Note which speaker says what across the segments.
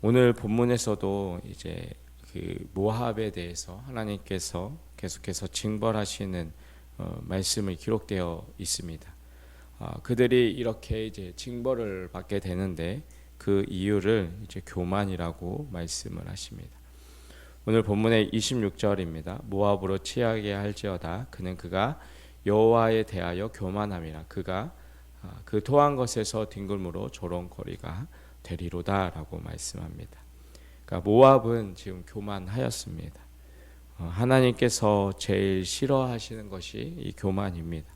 Speaker 1: 오늘 본문에서도 이제 그 모압에 대해서 하나님께서 계속해서 징벌하시는 어, 말씀을 기록되어 있습니다. 아, 그들이 이렇게 이제 징벌을 받게 되는데 그 이유를 이제 교만이라고 말씀을 하십니다. 오늘 본문의 26절입니다. 모압으로 취하게 할지어다 그는 그가 여호와에 대하여 교만함이라 그가 아, 그 토한 것에서 뒹굴므로 조롱거리가 되리로다라고 말씀합니다. 그러니까 모압은 지금 교만하였습니다. 어, 하나님께서 제일 싫어하시는 것이 이 교만입니다.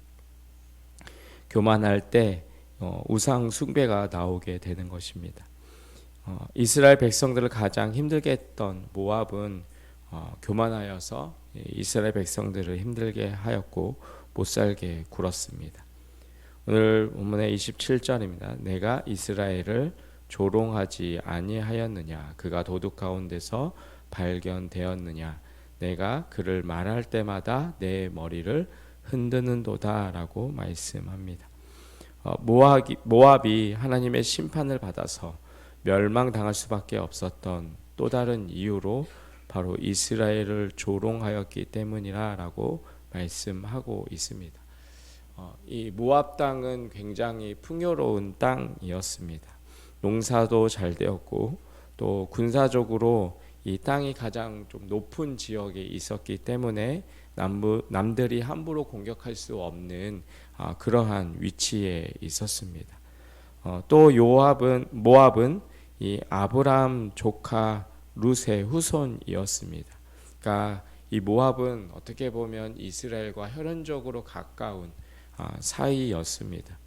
Speaker 1: 교만할 때 어, 우상 숭배가 나오게 되는 것입니다. 어, 이스라엘 백성들을 가장 힘들게 했던 모압은 어, 교만하여서 이스라엘 백성들을 힘들게 하였고 못 살게 굴었습니다. 오늘 본문의 27절입니다. 내가 이스라엘을 조롱하지 아니하였느냐 그가 도둑 가운데서 발견되었느냐 내가 그를 말할 때마다 내 머리를 흔드는도다라고 말씀합니다. 어, 모압이, 모압이 하나님의 심판을 받아서 멸망당할 수밖에 없었던 또 다른 이유로 바로 이스라엘을 조롱하였기 때문이라라고 말씀하고 있습니다. 어, 이 모압 땅은 굉장히 풍요로운 땅이었습니다. 농사도 잘 되었고 또 군사적으로 이 땅이 가장 좀 높은 지역에 있었기 때문에 남부, 남들이 함부로 공격할 수 없는 아, 그러한 위치에 있었습니다. 어, 또 요압은 모압은 이 아브람 조카 룻의 후손이었습니다. 그러니까 이 모압은 어떻게 보면 이스라엘과 혈연적으로 가까운 아, 사이였습니다.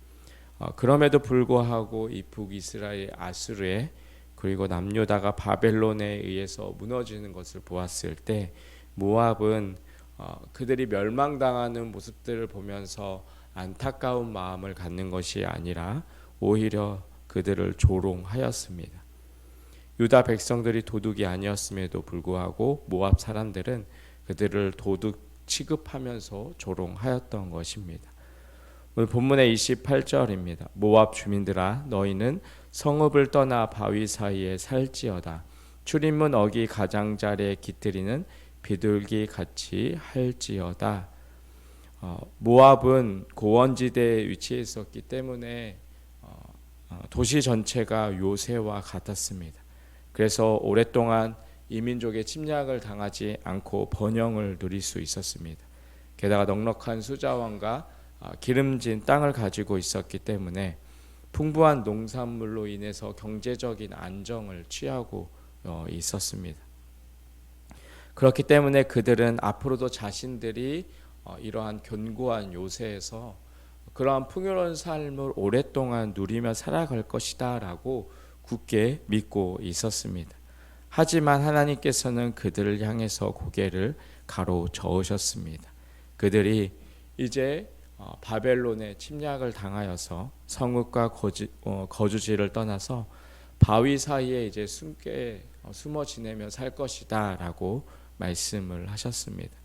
Speaker 1: 어, 그럼에도 불구하고 이 북이스라엘 아수르에 그리고 남유다가 바벨론에 의해서 무너지는 것을 보았을 때 모압은 어, 그들이 멸망당하는 모습들을 보면서 안타까운 마음을 갖는 것이 아니라 오히려 그들을 조롱하였습니다. 유다 백성들이 도둑이 아니었음에도 불구하고 모압 사람들은 그들을 도둑 취급하면서 조롱하였던 것입니다. 오늘 본문의 28절입니다. 모압 주민들아 너희는 성읍을 떠나 바위 사이에 살지어다. 출입문 어기 가장자리에 깃들이는 비둘기 같이 할지어다. 어, 모압은 고원지대에 위치해 있었기 때문에 어, 어, 도시 전체가 요새와 같았습니다. 그래서 오랫동안 이민족의 침략을 당하지 않고 번영을 누릴 수 있었습니다. 게다가 넉넉한 수자원과 아, 기름진 땅을 가지고 있었기 때문에 풍부한 농산물로 인해서 경제적인 안정을 취하고 어, 있었습니다. 그렇기 때문에 그들은 앞으로도 자신들이 어, 이러한 견고한 요새에서 그러한 풍요로운 삶을 오랫동안 누리며 살아갈 것이다라고 굳게 믿고 있었습니다. 하지만 하나님께서는 그들을 향해서 고개를 가로 저으셨습니다. 그들이 이제 어, 바벨론의 침략을 당하여서 성읍과 거주, 어, 거주지를 떠나서 바위 사이에 이제 숨게 어, 숨어 지내며 살 것이다라고 말씀을 하셨습니다.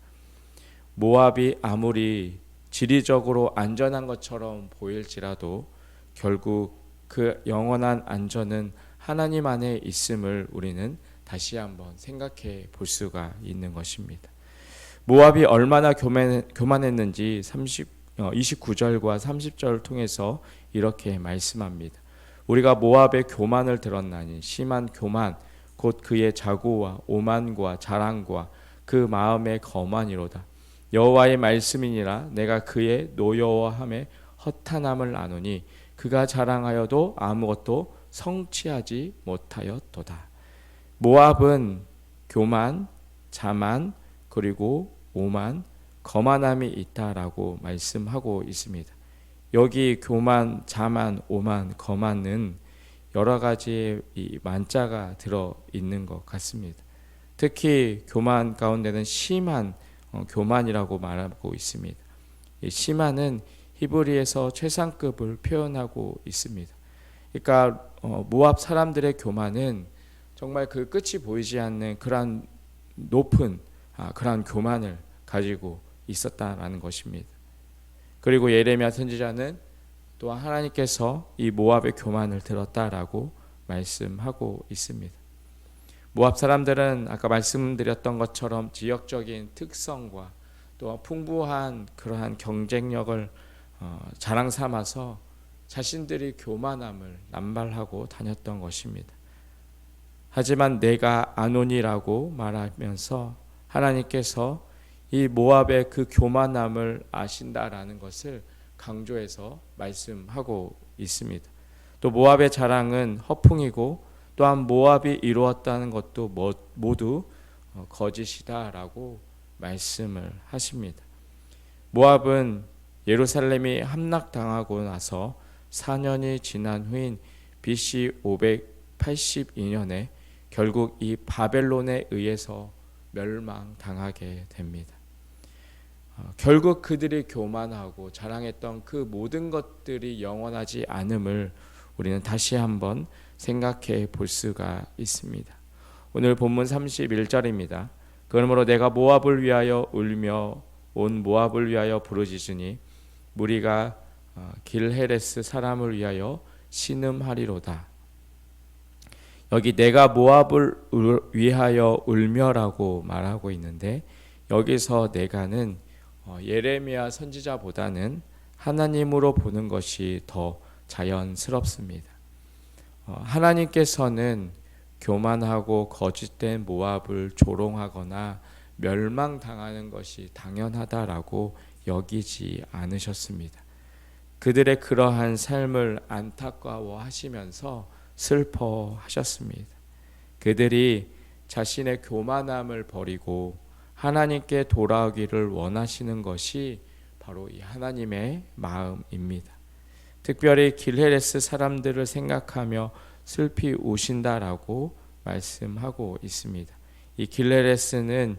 Speaker 1: 모압이 아무리 지리적으로 안전한 것처럼 보일지라도 결국 그 영원한 안전은 하나님 안에 있음을 우리는 다시 한번 생각해 볼 수가 있는 것입니다. 모압이 얼마나 교만, 교만했는지 30 29절과 어, 30절을 통해서 이렇게 말씀합니다. 우리가 모압의 교만을 들었나니 심한 교만 곧 그의 자고와 오만과 자랑과 그 마음의 거만이로다. 여호와의 말씀이니라 내가 그의 노여워함에 허탄함을 아노니 그가 자랑하여도 아무것도 성취하지 못하였도다. 모압은 교만, 자만, 그리고 오만, 거만함이 있다라고 말씀하고 있습니다. 여기 교만, 자만, 오만, 거만은 여러 가지의 만자가 들어 있는 것 같습니다. 특히 교만 가운데는 심한 어, 교만이라고 말하고 있습니다. 심한은 히브리에서 최상급을 표현하고 있습니다. 그러니까 어, 모압 사람들의 교만은 정말 그 끝이 보이지 않는 그러한 높은 아, 그러한 교만을 가지고 있었다라는 것입니다. 그리고 예레미야 선지자는 또한 하나님께서 이 모압의 교만을 들었다라고 말씀하고 있습니다. 모압 사람들은 아까 말씀드렸던 것처럼 지역적인 특성과 또 풍부한 그러한 경쟁력을 어, 자랑 삼아서 자신들이 교만함을 남발하고 다녔던 것입니다. 하지만 내가 아논이라고 말하면서 하나님께서 이 모압의 그 교만함을 아신다라는 것을 강조해서 말씀하고 있습니다. 또 모압의 자랑은 허풍이고 또한 모압이 이루었다는 것도 뭐, 모두 어, 거짓이다라고 말씀을 하십니다. 모압은 예루살렘이 함락당하고 나서 4년이 지난 후인 BC 582년에 결국 이 바벨론에 의해서 멸망당하게 됩니다. 어, 결국 그들이 교만하고 자랑했던 그 모든 것들이 영원하지 않음을 우리는 다시 한번 생각해 볼 수가 있습니다. 오늘 본문 31절입니다. 그러므로 내가 모압을 위하여 울며 온 모압을 위하여 부르짖으니 무리가 어, 길헤레스 사람을 위하여 신음하리로다. 여기 내가 모압을 위하여 울며라고 말하고 있는데 여기서 내가는 어, 예레미야 선지자보다는 하나님으로 보는 것이 더 자연스럽습니다. 어, 하나님께서는 교만하고 거짓된 모압을 조롱하거나 멸망당하는 것이 당연하다라고 여기지 않으셨습니다. 그들의 그러한 삶을 안타까워하시면서 슬퍼하셨습니다. 그들이 자신의 교만함을 버리고 하나님께 돌아오기를 원하시는 것이 바로 이 하나님의 마음입니다. 특별히 길헤레스 사람들을 생각하며 슬피 우신다라고 말씀하고 있습니다. 이 길헤레스는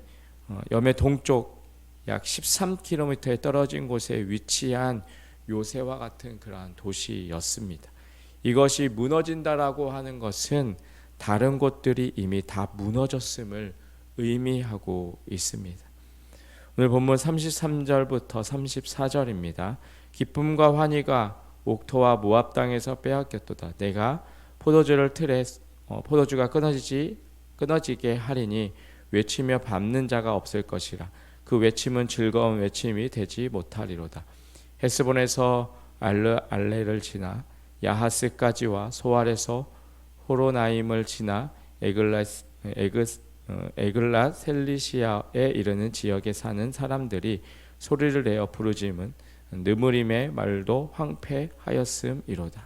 Speaker 1: 어, 염의 동쪽 약 13km에 떨어진 곳에 위치한 요새와 같은 그러한 도시였습니다. 이것이 무너진다라고 하는 것은 다른 곳들이 이미 다 무너졌음을 의미하고 있습니다. 오늘 본문 33절부터 34절입니다. 기쁨과 환희가 옥토와 모압 땅에서 빼앗겼도다. 내가 포도주를 틀에 어, 포도주가 끊어지지 끊어지게 하리니 외치며 밟는 자가 없을 것이라. 그 외침은 즐거운 외침이 되지 못하리로다. 헤스본에서 알르 알레를 지나 야하스까지와 소알에서 호로나임을 지나 에글라 에그 어, 에글라 셀리시아에 이르는 지역에 사는 사람들이 소리를 내어 부르짖은 느무림의 말도 황폐하였음이로다.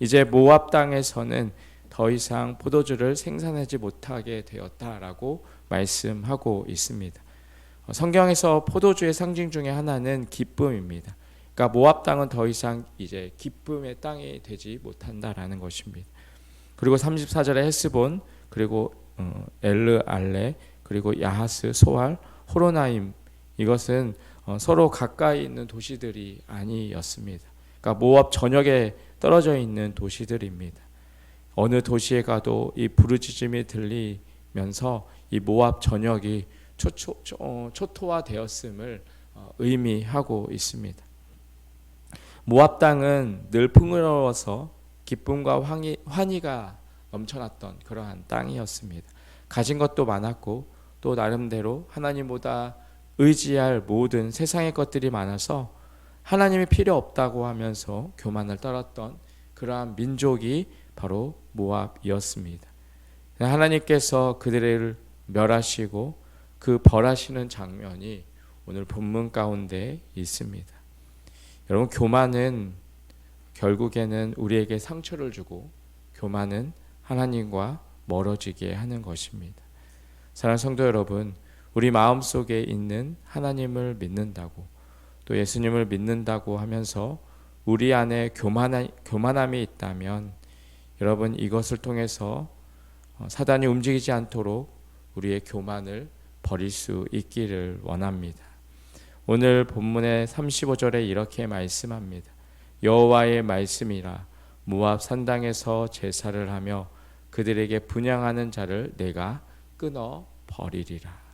Speaker 1: 이제 모압 땅에서는 더 이상 포도주를 생산하지 못하게 되었다라고 말씀하고 있습니다. 어, 성경에서 포도주의 상징 중에 하나는 기쁨입니다. 그러니까 모압 땅은 더 이상 이제 기쁨의 땅이 되지 못한다라는 것입니다. 그리고 34절에 헤스본 그리고 어, 엘르 알레 그리고 야하스 소알 호로나임 이것은 어, 서로 가까이 있는 도시들이 아니었습니다. 그러니까 모압 전역에 떨어져 있는 도시들입니다. 어느 도시에 가도 이 부르짖음이 들리면서 이 모압 전역이 초초, 어, 초토화되었음을 의미하고 있습니다. 모압 땅은 늘 풍요로워서 기쁨과 환희, 환희가 넘쳐났던 그러한 땅이었습니다. 가진 것도 많았고 또 나름대로 하나님보다 의지할 모든 세상의 것들이 많아서 하나님이 필요 없다고 하면서 교만을 떨었던 그러한 민족이 바로 모압이었습니다. 하나님께서 그들을 멸하시고 그 벌하시는 장면이 오늘 본문 가운데 있습니다. 여러분 교만은 결국에는 우리에게 상처를 주고 교만은 하나님과 멀어지게 하는 것입니다. 사랑하는 성도 여러분, 우리 마음 속에 있는 하나님을 믿는다고 또 예수님을 믿는다고 하면서 우리 안에 교만한, 교만함이 있다면 여러분 이것을 통해서 어, 사단이 움직이지 않도록 우리의 교만을 버릴 수 있기를 원합니다. 오늘 본문의 35절에 이렇게 말씀합니다. 여호와의 말씀이라 모압 산당에서 제사를 하며 그들에게 분양하는 자를 내가 끊어 버리리라.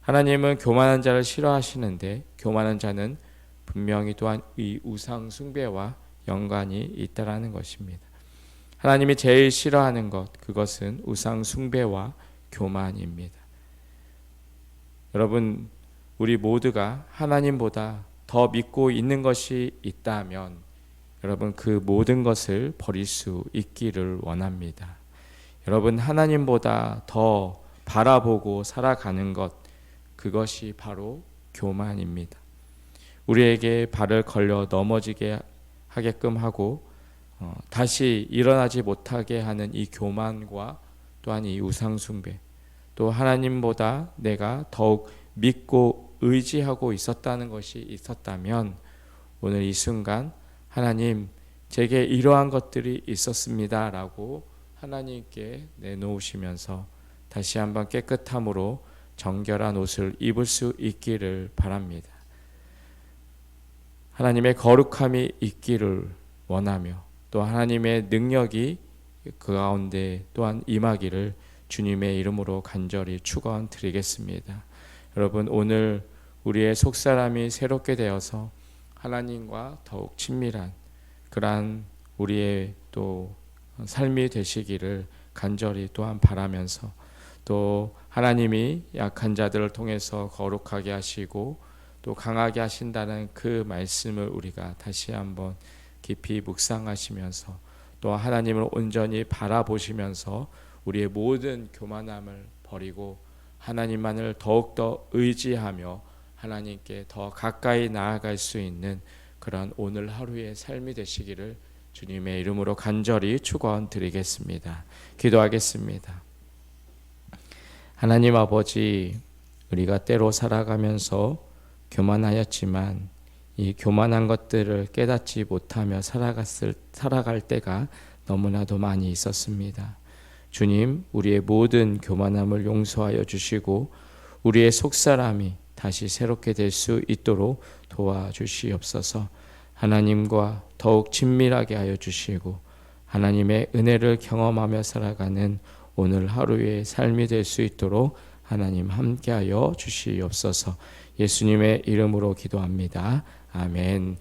Speaker 1: 하나님은 교만한 자를 싫어하시는데 교만한 자는 분명히 또한 이 우상 숭배와 연관이 있다라는 것입니다. 하나님이 제일 싫어하는 것 그것은 우상 숭배와 교만입니다. 여러분 우리 모두가 하나님보다 더 믿고 있는 것이 있다면 여러분 그 모든 것을 버릴 수 있기를 원합니다. 여러분 하나님보다 더 바라보고 살아가는 것 그것이 바로 교만입니다. 우리에게 발을 걸려 넘어지게 하게끔 하고 어, 다시 일어나지 못하게 하는 이 교만과 또한 이 우상 숭배 또 하나님보다 내가 더욱 믿고 의지하고 있었다는 것이 있었다면 오늘 이 순간 하나님 제게 이러한 것들이 있었습니다라고 하나님께 내놓으시면서 다시 한번 깨끗함으로 정결한 옷을 입을 수 있기를 바랍니다. 하나님의 거룩함이 있기를 원하며 또 하나님의 능력이 그 가운데 또한 임하기를 주님의 이름으로 간절히 축원드리겠습니다. 여러분 오늘 우리의 속사람이 새롭게 되어서 하나님과 더욱 친밀한 그러한 우리의 또 삶이 되시기를 간절히 또한 바라면서 또 하나님이 약한 자들을 통해서 거룩하게 하시고 또 강하게 하신다는 그 말씀을 우리가 다시 한번 깊이 묵상하시면서 또 하나님을 온전히 바라보시면서 우리의 모든 교만함을 버리고 하나님만을 더욱더 의지하며 하나님께 더 가까이 나아갈 수 있는 그런 오늘 하루의 삶이 되시기를 주님의 이름으로 간절히 축원드리겠습니다. 기도하겠습니다. 하나님 아버지 우리가 때로 살아가면서 교만하였지만 이 교만한 것들을 깨닫지 못하며 살아갔을 살아갈 때가 너무나도 많이 있었습니다. 주님, 우리의 모든 교만함을 용서하여 주시고 우리의 속사람이 다시 새롭게 될 수 있도록 도와주시옵소서. 하나님과 더욱 친밀하게 하여 주시고 하나님의 은혜를 경험하며 살아가는 오늘 하루의 삶이 될 수 있도록 하나님 함께하여 주시옵소서. 예수님의 이름으로 기도합니다. 아멘.